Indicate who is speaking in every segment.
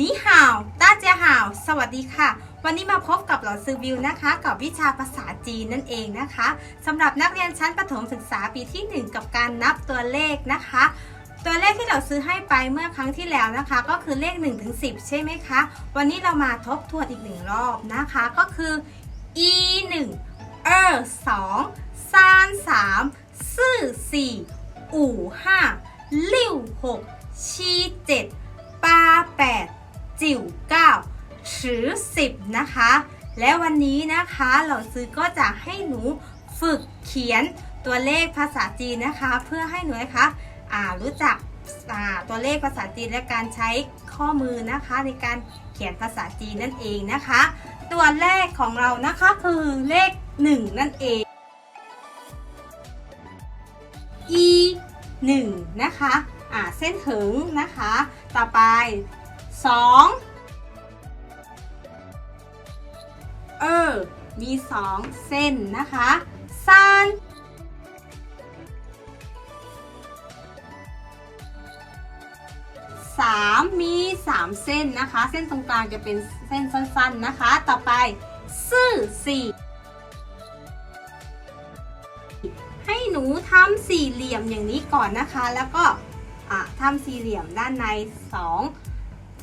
Speaker 1: นี่ห่าวต้าเจียห่าว สวัสดีค่ะ วันนี้มาพบกับหลอซือวิวนะคะ กับวิชาภาษาจีนนั่นเองนะคะสำหรับนักเรียนชั้นประถมศึกษาปีที่ 1 กับการนับตัวเลขนะคะ ตัวเลขที่เราซื้อให้ไปเมื่อครั้งที่แล้วนะคะ ก็คือเลข1ถึง10ใช่ไหมคะ วันนี้เรามาทบทวนอีกหนึ่งรอบนะคะ ก็คือ e 1 er 2ซาน3ซื่อ4อู่5ลิ่ว6ชี7ปา8 จิ๋ว9ชือ10นะคะ และวันนี้นะคะเราซื้อก็จะให้หนูฝึกเขียนตัวเลขภาษาจีนนะคะ เพื่อให้หนูนะคะอ่ารู้จักอ่าตัวเลขภาษาจีนและการใช้ข้อมือนะคะ ในการเขียนภาษาจีนนั่นเองนะคะ ตัวเลขของเรานะคะคือเลข 1 นั่นเอง e 1นะคะ อ่า เส้นถึงนะคะ ต่อไป 2เออ มี2เส้นนะคะซานสามมีสามเส้นนะคะ เส้นตรงกลางจะเป็นเส้นสั้นๆนะคะ ต่อไปซื่อสี่ให้หนูทำสี่เหลี่ยมอย่างนี้ก่อนนะคะ แล้วก็อะทำสี่เหลี่ยมด้านในสอง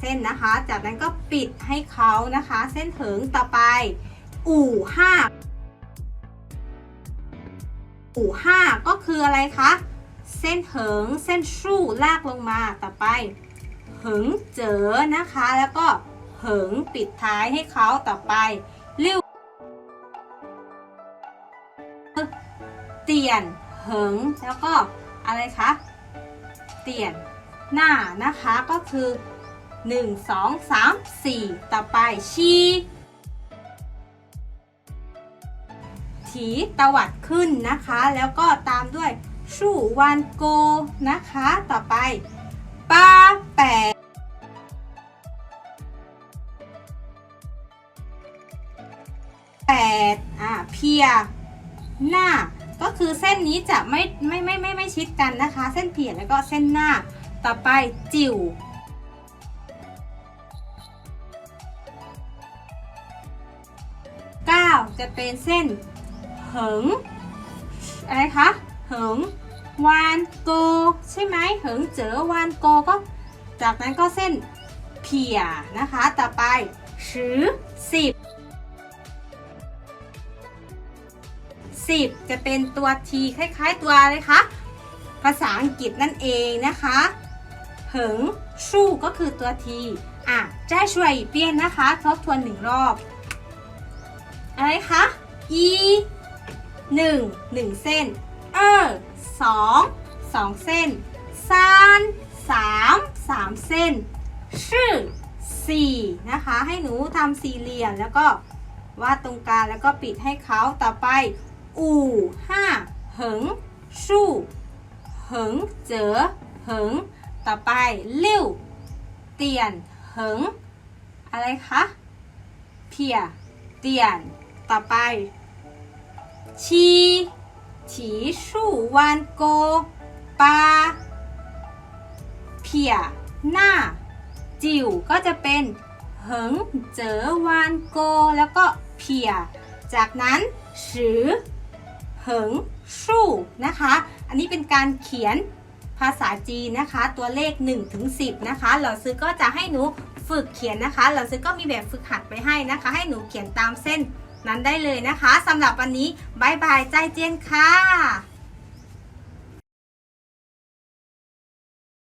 Speaker 1: เส้นนะคะ จากนั้นก็ปิดให้เขานะคะ เส้นถึงต่อไป อู่ห้าอู่ห้าก็คืออะไรคะเส้นเหิงเส้นชู่ลากลงมาต่อไปเหิงเจอนะคะ แล้วก็เหิงปิดท้ายให้เขาต่อไปลิ้วเตียนเหิงแล้วก็อะไรคะเตียนหน้านะคะก็คือ 1 2 3 4 ต่อไปชีถีตวัดขึ้นนะคะ แล้วก็ตามด้วยชู่วานโกนะคะ ต่อไปป้าแปดแปดอ่าเพียหน้าก็คือเส้นนี้จะไม่ไม่ไม่ไม่ไม่ชิดกันนะคะ เส้นเพียแล้วก็เส้นหน้า ต่อไปจิ๋ว จะเป็นเส้นเหิงอะไรคะเหิงวานโกใช่ไหมเหิงเจอวานโกก็ จากนั้นก็เส้นเพียนะคะ ต่อไปชือสิบสิบจะเป็นตัวทีคล้ายๆตัวอะไรคะภาษาอังกฤษนั่นเองนะคะเหิงชู่ก็คือตัวทีอะแจ้ช่วยเปลี่ยนนะคะ ทบทวนหนึ่งรอบ อะไรคะ e หนึ่งหนึ่งเส้น เออสองสองเส้นซานสามสามเส้น ชื่อสี่นะคะ ให้หนูทำสี่เหลี่ยมแล้วก็วาดตรงกลางแล้วก็ปิดให้เขาต่อไป อู่ห้าเหิงชู่เหิงเจอเหิงต่อไปเลี้ยวเตียนเหิงอะไรคะเพียเตียน ต่อไป ชีฉีชู่วานโกปาเพียหน้า จิ๋วก็จะเป็นเหิงเจอวานโก แล้วก็เพีย จากนั้นชือเหิงชู่นะคะ อันนี้เป็นการเขียนภาษาจีนนะคะ ตัวเลข1ถึง10นะคะ เราซื้อก็จะให้หนูฝึกเขียนนะคะ เราซื้อก็มีแบบฝึกหัดไปให้นะคะ ให้หนูเขียนตามเส้น นั้นได้เลยนะคะสำหรับวันนี้บายบายใจเจียนค่ะ